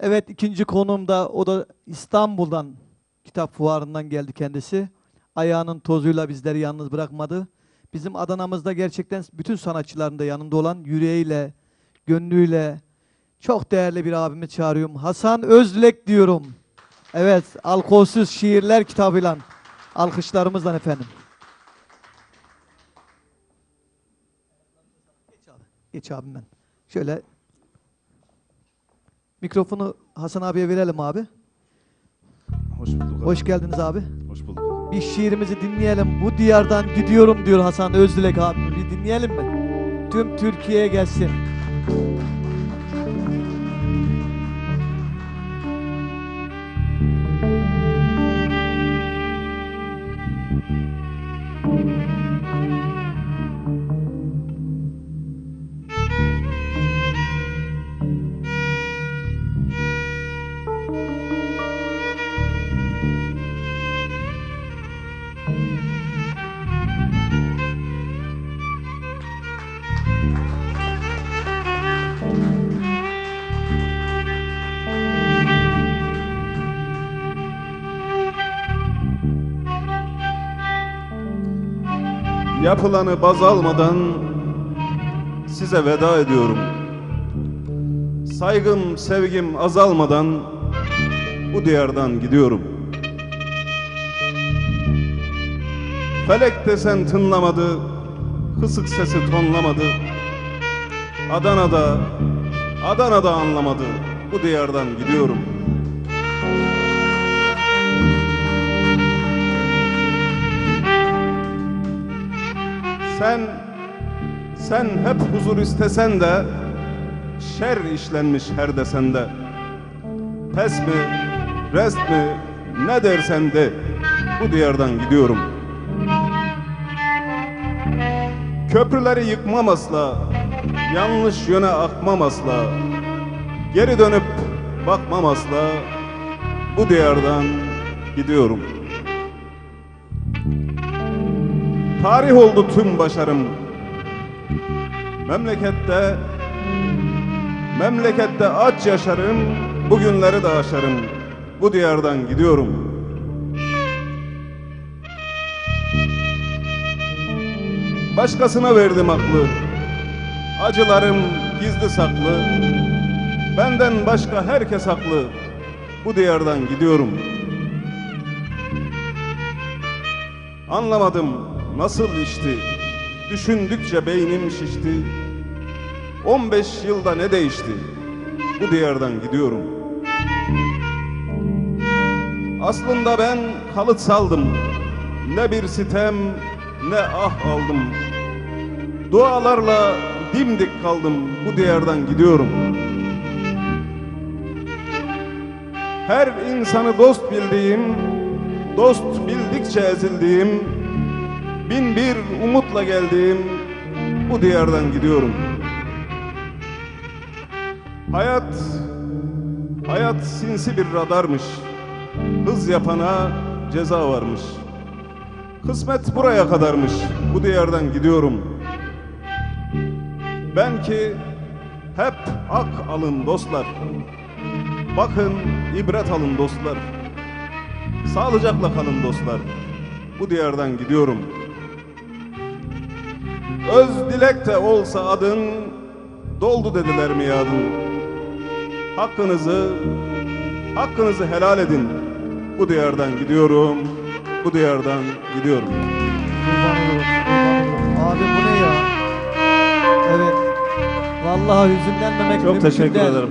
Evet ikinci konum da o da İstanbul'dan kitap fuarından geldi kendisi. Ayağının tozuyla bizleri yalnız bırakmadı. Bizim Adana'mızda gerçekten bütün sanatçıların da yanında olan yüreğiyle, gönlüyle çok değerli bir abimi çağırıyorum. Hasan Özlek diyorum. Evet, alkolsüz şiirler kitabıyla alkışlarımızla efendim. Geç abi. Geç abim ben. Şöyle mikrofonu Hasan abiye verelim abi. Hoş bulduk. Hoş geldiniz abi. Hoş bulduk. Bir şiirimizi dinleyelim. Bu diyardan gidiyorum diyor Hasan Özdilek abi. Bir dinleyelim mi? Tüm Türkiye'ye gelsin. Yapılanı baz almadan size veda ediyorum. Saygım, sevgim azalmadan bu diyardan gidiyorum. Felek desen tınlamadı, kısık sesi tonlamadı. Adana'da, Adana'da anlamadı. Bu diyardan gidiyorum. Sen, sen hep huzur istesen de şer işlenmiş her desende. Pes mi, rest mi, ne dersen de bu diyardan gidiyorum. Köprüleri yıkmam asla, yanlış yöne akmam asla. Geri dönüp bakmam asla, bu diyardan gidiyorum. Tarih oldu tüm başarım. Memlekette memlekette aç yaşarım. Bugünleri de aşarım. Bu diyardan gidiyorum. Başkasına verdim aklı. Acılarım gizli saklı. Benden başka herkes haklı. Bu diyardan gidiyorum. Anlamadım nasıl işti. Düşündükçe beynim şişti. 15 yılda ne değişti? Bu diyardan gidiyorum. Aslında ben kalıt saldım. Ne bir sitem ne ah aldım. Dualarla dimdik kaldım. Bu diyardan gidiyorum. Her insanı dost bildiğim, dost bildikçe ezildiğim, bin bir umutla geldiğim bu diyardan gidiyorum. Hayat, hayat sinsi bir radarmış. Hız yapana ceza varmış. Kısmet buraya kadarmış. Bu diyardan gidiyorum. Ben ki hep ak alın dostlar. Bakın ibret alın dostlar. Sağlıcakla kalın dostlar. Bu diyardan gidiyorum. Öz dilek de olsa adın doldu dediler miadın. Hakkınızı hakkınızı helal edin. Bu diyardan gidiyorum. Bu diyardan gidiyorum. Abi bu ne ya? Evet. Vallahi hüzünlenmemek Çok mümkün teşekkür değil. ederim.